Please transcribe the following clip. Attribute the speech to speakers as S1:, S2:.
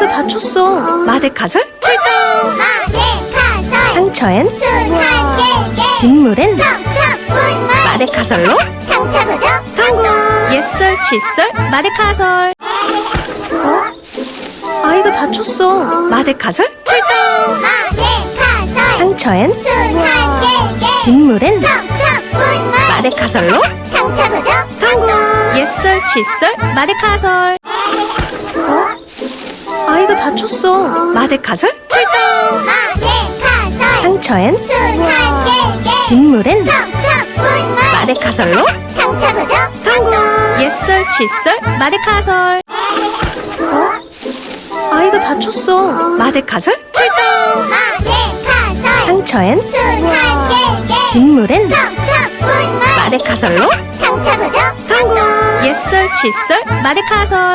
S1: 아이고 다쳤어. 마데카솔 출동.
S2: 마데카솔
S1: 상처엔?
S2: 순한 깨깨
S1: 진물엔?
S2: 팡팡 불만
S1: 마데카솔로?
S2: 상처 고정
S1: 성공. 옛설 칫솔 마데카솔. 아이고 다쳤어. 마데카솔 출동.
S2: 마데카솔
S1: 상처엔?
S2: 순한 깨깨
S1: 진물엔?
S2: 팡팡 불만
S1: 마데카솔로?
S2: 상처 고정
S1: 성공. 옛설 칫솔 마데카솔. 아이고 다쳤어. 마데카솔 출동.
S2: 마데카솔
S1: 상처엔
S2: 순한 깨깨
S1: 진물엔
S2: 불만
S1: 마데카솔로
S2: 상처 고정
S1: 성공. 옛설 칫솔 마데카솔. 아이고 다쳤어. 마데카솔 출동.
S2: 마데카솔
S1: 상처엔
S2: 순한 깨깨
S1: 진물엔
S2: 불만
S1: 마데카솔로
S2: 상처 고정
S1: 성공. 옛설 칫솔 마데카솔.